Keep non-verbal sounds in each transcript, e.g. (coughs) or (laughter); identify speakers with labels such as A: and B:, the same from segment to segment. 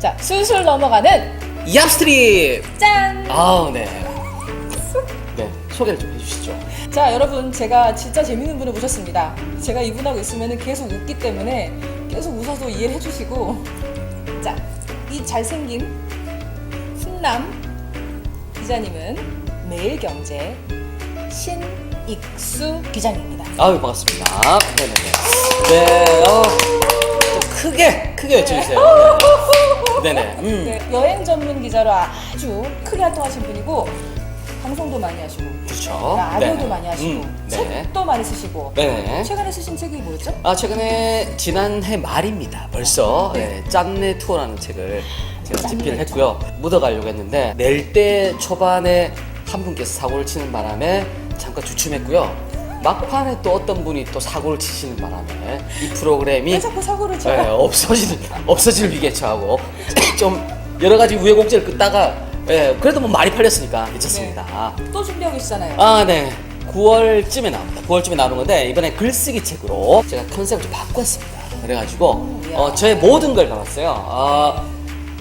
A: 자, 술술 넘어가는
B: 얍스트립!
A: 짠!
B: 아우, 네. 네, 소개를 좀 해주시죠.
A: 자, 여러분 제가 진짜 재밌는 분을 모셨습니다. 제가 이분하고 있으면 계속 웃기 때문에 계속 웃어도 이해를 해주시고 자, 이 잘생긴 훈남 기자님은 매일경제 신익수 기자님입니다.
B: 아유, 반갑습니다. 네네네. 네, 어, 좀 크게, 크게 외쳐주세요. 네 (laughs) (laughs) 네. 음.
A: 네, 여행 전문 기자로 아주 크게 활동하신 분이고 방송도 많이 하시고
B: 그렇죠.
A: 라디오도
B: 네.
A: 많이 하시고
B: 음, 네.
A: 책도 많이 쓰시고
B: 네네.
A: 최근에 쓰신 책이 뭐였죠?
B: 아, 최근에 지난해 말입니다. 벌써
A: 네.
B: 네, 짠내 투어라는 책을 제가
A: 짠내
B: 집필을 했고요. 묻어가려고 했는데 낼 때 초반에 한 분께서 사고를 치는 바람에 잠깐 주춤했고요. 막판에 또 어떤 분이 또 사고를 치시는 바람에 이 프로그램이
A: 왜 자꾸 사고를 쳐?
B: 네, 없어지는 없어질 위기에 처하고 (coughs) 좀 여러 가지 우여곡절을 긋다가 예, 그래도 뭐 많이 팔렸으니까 괜찮습니다.
A: 또 준비하고 계시잖아요.
B: 아, 네. 9월쯤에 나옵니다. 9월쯤에 나오는 건데 이번에 글쓰기 책으로 제가 컨셉을 좀 바꿨습니다. 그래가지고
A: 이야.
B: 어, 저의 모든 걸 담았어요. 어,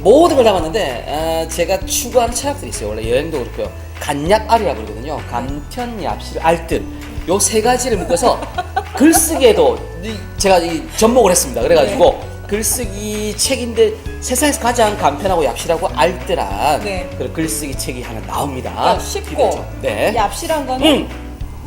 B: 모든 걸 담았는데 어, 제가 추구하는 철학들이 있어요. 원래 여행도 그렇고요. 간약알이라고 그러거든요. 간편, 얍실, 알뜰 요 세 가지를 묶어서 글쓰기에도 이- 제가 이 접목을 했습니다. 그래가지고 글쓰기 책인데 세상에서 가장 간편하고 얍실하고 알뜰한
A: 네.
B: 그런 글쓰기 책이 하나 나옵니다.
A: 그러니까 쉽고
B: 기대죠. 네.
A: 얍실한 거는
B: 음.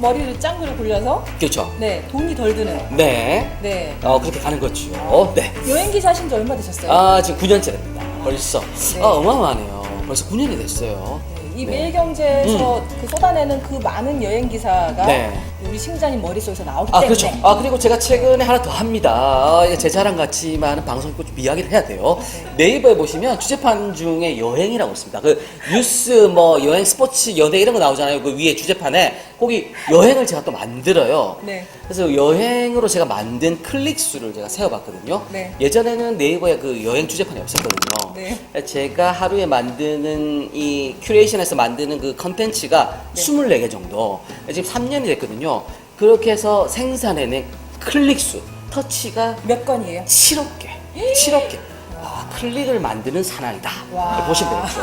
A: 머리를 짱구를 굴려서
B: 그렇죠.
A: 네 돈이 덜 드는
B: 네.
A: 네
B: 어, 그렇게 가는 거죠. 네.
A: 여행 기사 하신 지 얼마 되셨어요?
B: 아, 지금 9년째입니다. 벌써.
A: 네.
B: 아, 어마어마하네요. 벌써 9년이 됐어요.
A: 네, 이
B: 네.
A: 매일경제에서 그 쏟아내는 그 많은 여행 기사가
B: 네.
A: 우리 신자님 머릿속에서 나오기
B: 아,
A: 때문에
B: 그렇죠. 아, 그리고 제가 최근에 하나 더 합니다. 아, 제 자랑 같지만은 방송 있고 좀 이야기를 해야 돼요. 네이버에 보시면 주제판 중에 여행이라고 있습니다. 그 뉴스 뭐 여행 스포츠 연예 이런 거 나오잖아요. 그 위에 주제판에 거기 여행을 제가 또 만들어요.
A: 네.
B: 그래서 여행으로 제가 만든 클릭 수를 제가 세어봤거든요.
A: 네.
B: 예전에는 네이버에 그 여행 주제판이 없었거든요.
A: 네.
B: 제가 하루에 만드는 이 큐레이션에서 만드는 그 컨텐츠가
A: 네.
B: 24개 정도. 지금 3년이 됐거든요. 그렇게 해서 생산해낸 클릭 수, 터치가
A: 몇 건이에요?
B: 7억 개. 7억 개. 아, 클릭을 만드는 사나이다.
A: 와.
B: 보시면 되겠죠.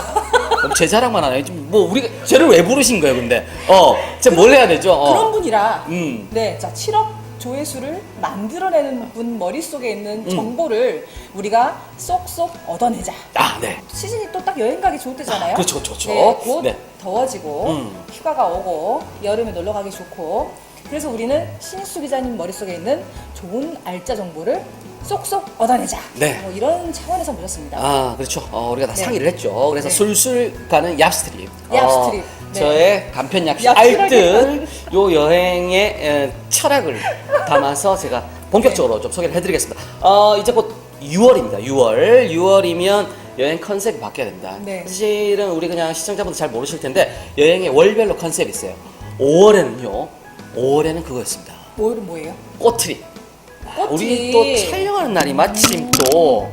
B: 그럼 제 자랑만 하나요? 뭐 우리가 쟤를 왜 부르신 거예요, 근데? 어, 제가 뭘 해야 되죠? 어.
A: 그런 분이라
B: 음.
A: 네, 자 7억 조회수를 만들어내는 분 머릿속에 있는
B: 음.
A: 정보를 우리가 쏙쏙 얻어내자.
B: 아, 네.
A: 시즌이 또 딱 여행 가기 좋을 때잖아요.
B: 아, 그렇죠, 그렇죠, 그렇죠.
A: 네, 곧
B: 네.
A: 더워지고
B: 음.
A: 휴가가 오고 여름에 놀러 가기 좋고 그래서 우리는 신익수 기자님 머릿속에 있는 좋은 알짜 정보를 쏙쏙 얻어내자.
B: 네.
A: 뭐 이런 차원에서 모셨습니다.
B: 아, 그렇죠. 어, 우리가 다
A: 네.
B: 상의를 했죠. 그래서
A: 네.
B: 술술 가는 얍스트립.
A: 얍스트립. 네.
B: 저의 간편 얍실
A: 얍실하게
B: 알뜰. 요 여행의 에, 철학을 담아서 제가 본격적으로 좀 소개를 해드리겠습니다. 어, 이제 곧 6월입니다. 6월. 6월이면 여행 컨셉이 바뀌어야 됩니다.
A: 네.
B: 사실은 우리 그냥 시청자분들 잘 모르실 텐데 여행의 월별로 컨셉이 있어요. 5월에는요. 5월에는 그거였습니다.
A: 뭐, 뭐예요?
B: 꽃트리.
A: 꽃이.
B: 우리 또 촬영하는 날이 마침 또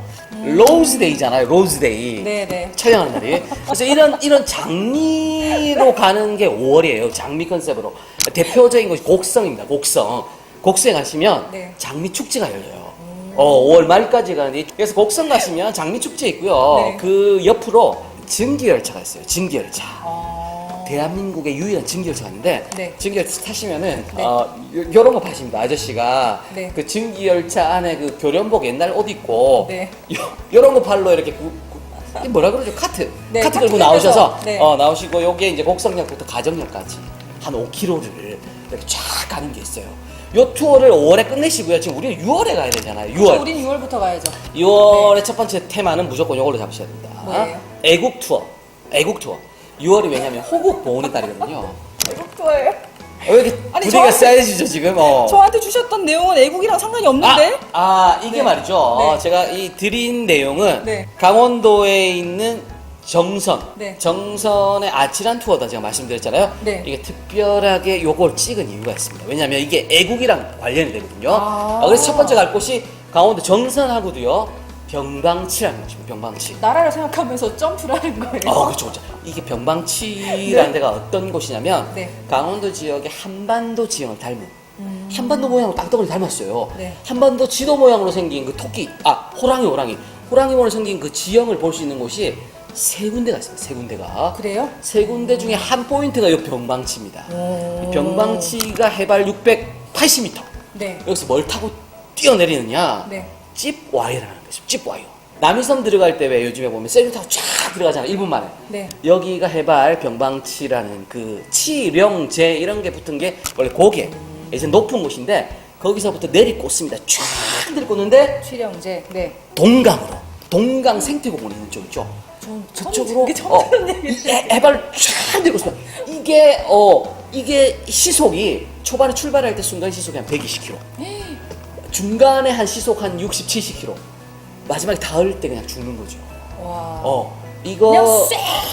B: 로즈데이잖아요. 로즈데이.
A: 네네.
B: 촬영하는 날이. 그래서 이런 이런 장미로 가는 게 5월이에요. 장미 컨셉으로. 대표적인 것이 곡성입니다. 곡성. 곡성에 가시면
A: 네.
B: 장미 축제가 열려요. 어, 5월 말까지 가는데 그래서 곡성 가시면 장미 축제 있고요.
A: 네.
B: 그 옆으로 증기 열차가 있어요. 증기 열차.
A: 어...
B: 대한민국의 유일한 증기열차가 있는데
A: 네.
B: 증기열차 타시면은
A: 네.
B: 어, 요, 런거 파십니다 아저씨가
A: 네.
B: 그 증기열차 안에 그 교련복 옛날 옷 입고
A: 네.
B: 요, 요런 거 팔로 이렇게 구, 구, 뭐라 그러죠 카트
A: 네,
B: 카트
A: 끌면서,
B: 나오셔서
A: 네.
B: 어, 나오시고 요게 이제 곡성역부터 가정역까지 한 5km를 이렇게 쫙 가는 게 있어요 요 투어를 5월에 끝내시고요 지금 우리는 6월에 가야 되잖아요 6월
A: 우린 6월부터 가야죠.
B: 6월의 첫 번째 테마는 무조건 요걸로 잡으셔야 됩니다
A: 뭐예요?
B: 애국 투어 애국 투어 6월이 왜냐면 호국 보훈의 달이거든요
A: 애국 좋아해요?
B: 어, 왜 이렇게
A: 아니,
B: 부대가
A: 저한테-
B: 쌓여지죠 지금? 어.
A: 저한테 주셨던 내용은 애국이랑 상관이 없는데?
B: 아, 아 이게
A: 네.
B: 말이죠.
A: 네.
B: 제가 이 드린 내용은
A: 네.
B: 강원도에 있는 정선,
A: 네.
B: 정선의 아찔한 투어다 제가 말씀드렸잖아요.
A: 네.
B: 이게 특별하게 요걸 찍은 이유가 있습니다. 왜냐하면 이게 애국이랑 관련이 되거든요.
A: 아.
B: 아, 그래서 첫 번째 갈 곳이 강원도 정선하고도요 병방치라는 곳입니다. 병방치.
A: 나라를 생각하면서 점프를 하는 거예요.
B: 아, 그렇죠, 그렇죠. 이게 병방치라는 데가 어떤 곳이냐면
A: 네.
B: 강원도 지역의 한반도 지형을 닮은 한반도 모양으로 땅덩어리 닮았어요.
A: 네.
B: 한반도 지도 모양으로 생긴 그 토끼, 아 호랑이, 호랑이, 호랑이몬을 생긴 그 지형을 볼 수 있는 곳이 세 군데가 있습니다. 세 군데가.
A: 그래요?
B: 세 군데 중에 한 포인트가 이 병방치입니다.
A: 오.
B: 병방치가 해발 680m.
A: 네.
B: 여기서 뭘 타고 뛰어내리느냐?
A: 네.
B: 찝와이라는 거죠. 찝와이. 남이섬 들어갈 때 왜 요즘에 보면 셀프 타고 쫙 들어가잖아요. 1분 만에.
A: 네.
B: 여기가 해발 병방치라는 그 치령제 이런 게 붙은 게 원래 고개 이제 높은 곳인데 거기서부터 내리꽂습니다. 쫙 내리꽂는데
A: 취령제. 네.
B: 동강으로 동강 생태공원 있는 쪽 있죠.
A: 좀
B: 그쪽으로
A: 이게 처음
B: 어. 해- 해발 쫙 내리꽂습니다. 이게 어 이게 시속이 초반에 출발할 때 순간 시속이 한 120km. 중간에 한 시속 한 60, 70km. 마지막에 닿을 때 그냥 죽는 거죠.
A: 와.
B: 어 이거
A: 그냥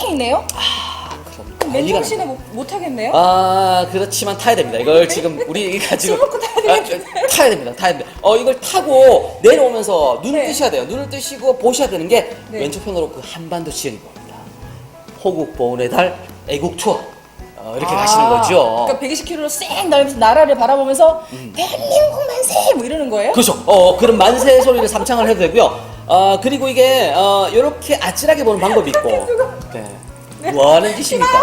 A: 쌩이네요?
B: 아 그럼 난리가
A: 맨정 신에 못, 못 하겠네요?
B: 아 그렇지만 타야 됩니다. 이걸 지금 우리가 (laughs) 지금
A: 술 먹고 타야 되겠네.
B: 아, 타야 됩니다. 타야 됩니다. 어 이걸 타고 내려오면서 눈을
A: 네.
B: 뜨셔야 돼요. 눈을 뜨시고 보셔야 되는 게
A: 네.
B: 왼쪽편으로 그 한반도 지역이 보입니다. 호국 보훈의 달 애국 투어 어, 이렇게
A: 아,
B: 가시는 거죠.
A: 그러니까 120km로 쌩 날면서 나라를 바라보면서 대한민국 만세! 뭐 이러는 거예요?
B: 음. 그렇죠. 어, 그런 만세 소리를 삼창을 해도 되고요. 어, 그리고 이게, 어, 요렇게 아찔하게 보는 방법이 있고. 네. 뭐 하는 짓입니까?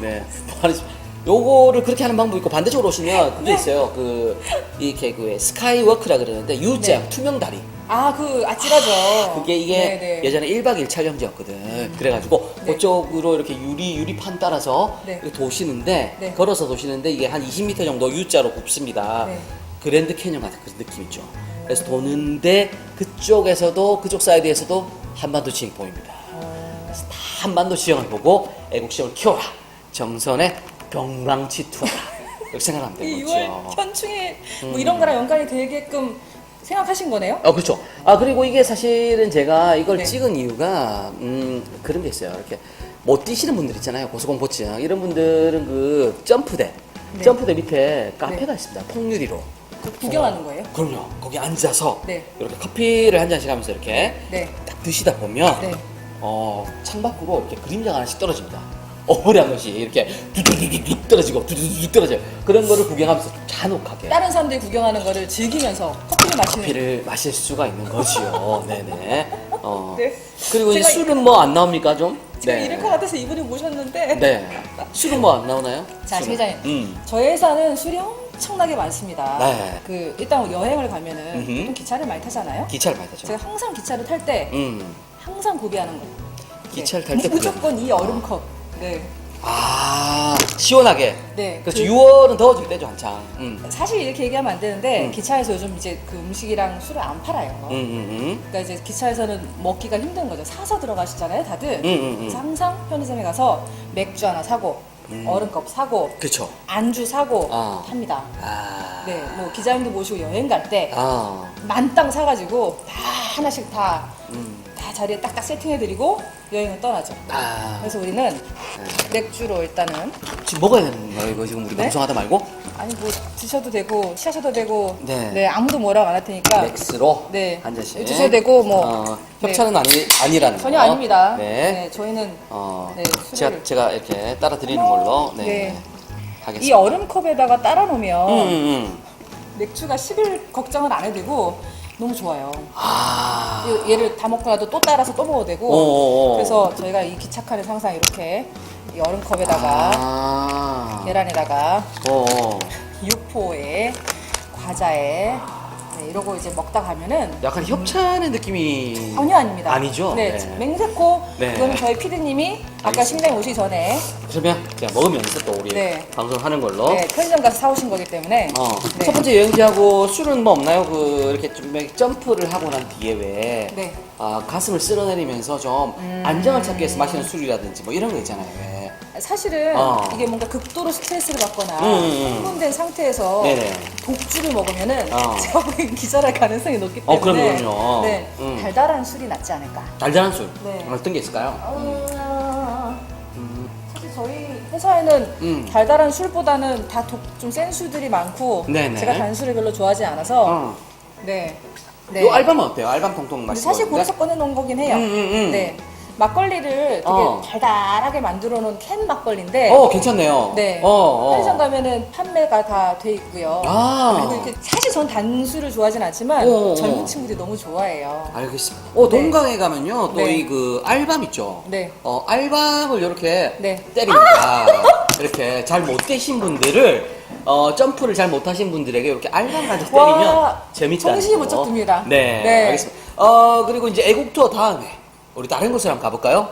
B: 네. 뭐 하는 짓. 요거를 그렇게 하는 방법이 있고, 반대쪽으로 오시면 그게 있어요. 그, 이렇게 그 스카이워크라 그러는데, U자,
A: 네.
B: 투명 다리.
A: 아, 그 아찔하죠.
B: 그게 이게
A: 네네.
B: 예전에 1박 2일 촬영지였거든. 그래가지고
A: 네.
B: 그쪽으로 이렇게 유리 유리판 따라서
A: 네.
B: 이렇게 도시는데
A: 네.
B: 걸어서 도시는데 이게 한 20m 정도 U자로 굽습니다.
A: 네.
B: 그랜드 캐년 같은 그런 느낌 있죠. 그래서 도는데 그쪽에서도 그쪽 사이드에서도 한반도 지형 보입니다. 그래서 다 한반도 지형을 보고 애국심을 키워라. 정선의 병광치 투어라. 이렇게 생각하면
A: 이
B: 되는
A: 6월
B: 거죠.
A: 현충일 뭐
B: 음.
A: 이런 거랑 연관이 되게끔 생각하신 거네요?
B: 어, 그렇죠. 아, 그리고 이게 사실은 제가 이걸
A: 네.
B: 찍은 이유가, 음, 그런 게 있어요. 이렇게 못 뛰시는 분들 있잖아요. 고소공포증. 이런 분들은 그 점프대,
A: 네.
B: 점프대 밑에 카페가 있습니다. 폭유리로.
A: 그 구경하는 거예요?
B: 그럼요. 거기 앉아서
A: 네.
B: 이렇게 커피를 한 잔씩 하면서 이렇게
A: 네.
B: 딱 드시다 보면,
A: 네.
B: 어, 창밖으로 이렇게 그림자가 하나씩 떨어집니다. 어머니 한 것이 이렇게 두두두두둑 떨어지고 두두두둑 떨어져요. 그런 거를 구경하면서 좀 잔혹하게.
A: 다른 사람들이 구경하는 거를 즐기면서 커피를 마시는
B: 커피를 마실 수가 있는 거지요. (laughs) 네네. 어.
A: 네.
B: 그리고 이
A: 제가
B: 술은 뭐 안 나옵니까 좀?
A: 제가 이럴 것 같아서 이분을 모셨는데
B: 네. 술은 뭐 안 나오나요?
A: 자,
B: 술은?
A: 회장님.
B: 음.
A: 저희 회사는 술이 엄청나게 많습니다.
B: 네.
A: 그 일단 여행을 가면은
B: 음흠.
A: 보통 기차를 많이 타잖아요.
B: 기차를 많이 타죠.
A: 제가 항상 기차를 탈 때
B: 음.
A: 항상 구비하는 거예요.
B: 기차를
A: 네.
B: 탈때
A: 무조건 이 얼음컵. 네.
B: 아 시원하게.
A: 네.
B: 그렇죠.
A: 그-
B: 6월은 더워질 때죠 한창. 음.
A: 사실 이렇게 얘기하면 안 되는데
B: 음.
A: 기차에서 요즘 이제 그 음식이랑 술을 안 팔아요.
B: 음, 음,
A: 그러니까 이제 기차에서는 먹기가 힘든 거죠. 사서 들어가시잖아요, 다들.
B: 음, 음, 음.
A: 그래서 항상 편의점에 가서 맥주 하나 사고
B: 음.
A: 얼음컵 사고
B: 그렇죠.
A: 안주 사고
B: 아.
A: 합니다.
B: 아.
A: 네, 뭐 기자님도 모시고 여행 갈 때
B: 아.
A: 만땅 사가지고 다 하나씩 다,
B: 음.
A: 다 자리에 딱딱 세팅해드리고 여행을 떠나죠.
B: 아.
A: 그래서 우리는 맥주로 일단은
B: 지금 먹어야 되는 거예요 이거 지금 우리
A: 네?
B: 방송하다 말고
A: 아니 뭐 드셔도 되고 취하셔도 되고
B: 네.
A: 아무도 뭐라고 안 할 테니까
B: 맥스로
A: 네.
B: 한 잔씩.
A: 드셔도 되고 뭐
B: 어,
A: 네.
B: 협찬은 아니 아니라는
A: 전혀
B: 거.
A: 아닙니다.
B: 네.
A: 네, 저희는
B: 어,
A: 네,
B: 제가
A: 술을-
B: 제가 이렇게 따라 드리는 걸로 네,
A: 네.
B: 하겠습니다.
A: 이 얼음컵에다가 따라 놓으면
B: 음, 음.
A: 맥주가 식을 걱정을 안 해도 되고 너무 좋아요.
B: 아.
A: 이- 얘를 다 먹고 나도 또 따라서 또 먹어도 되고
B: 어어어.
A: 그래서 저희가 이 기차칸을 항상 이렇게 이 얼음컵에다가
B: 아.
A: 계란에다가
B: 어. (laughs)
A: 육포에 과자에 네, 이러고 이제 먹다 가면은
B: 약간 협찬의 느낌이
A: 전혀 아닙니다.
B: 아니죠?
A: 네,
B: 네.
A: 맹세코
B: 네.
A: 이거는 저희 피디님이 아까
B: 알겠습니다.
A: 식당에 오시기 전에
B: 그러면 그냥 먹으면서 또 우리
A: 네.
B: 방송하는 걸로.
A: 네, 편의점 가서 사오신 거기 때문에
B: 어.
A: 네.
B: 첫 번째 여행지하고 술은 뭐 없나요? 그 이렇게 좀 점프를 하고 난 뒤에 왜
A: 네.
B: 아, 가슴을 쓸어내리면서 좀
A: 음.
B: 안정을 찾기 위해서 마시는 술이라든지 뭐 이런 거 있잖아요. 왜.
A: 사실은
B: 어.
A: 이게 뭔가 극도로 스트레스를 받거나
B: 음, 음, 음.
A: 흥분된 상태에서
B: 네네.
A: 독주를 먹으면은
B: 어.
A: 제가 보기엔 기절할 가능성이 높기 때문에
B: 어, 그럼요.
A: 네,
B: 음.
A: 달달한 술이 낫지 않을까.
B: 달달한 술.
A: 네.
B: 어떤 게 있을까요?
A: 어,
B: 음.
A: 사실 저희 회사에는
B: 음.
A: 달달한 술보다는 다좀센 술들이 많고
B: 네네.
A: 제가 단 술을 별로 좋아하지 않아서
B: 어.
A: 네. 네.
B: 요 알밤은 어때요? 알밤 통통
A: 근데
B: 맛이.
A: 사실 거기서 꺼내놓은 거긴 해요.
B: 음, 음, 음.
A: 네. 막걸리를 되게
B: 어.
A: 달달하게 만들어 놓은 캔 막걸리인데
B: 어, 괜찮네요.
A: 네.
B: 어, 어.
A: 편의점 가면은 판매가 다 돼 있고요.
B: 아.
A: 그리고 이렇게 사실 전 단술을 좋아하진 않지만
B: 어, 어.
A: 젊은 친구들이 너무 좋아해요.
B: 알겠습니다. 어,
A: 네.
B: 동강에 가면요, 또
A: 네.
B: 이 그 알밤 있죠?
A: 네.
B: 어, 알밤을 이렇게
A: 네.
B: 때립니다. 이렇게 잘 못 되신 분들을, 어, 점프를 잘 못하신 분들에게 이렇게 알밤 가지고
A: 와,
B: 때리면 재밌다.
A: 정신이 번쩍 듭니다.
B: 네,
A: 네.
B: 알겠습니다. 어, 그리고 이제 애국 투어 다음에 우리 다른 곳을 한번 가볼까요?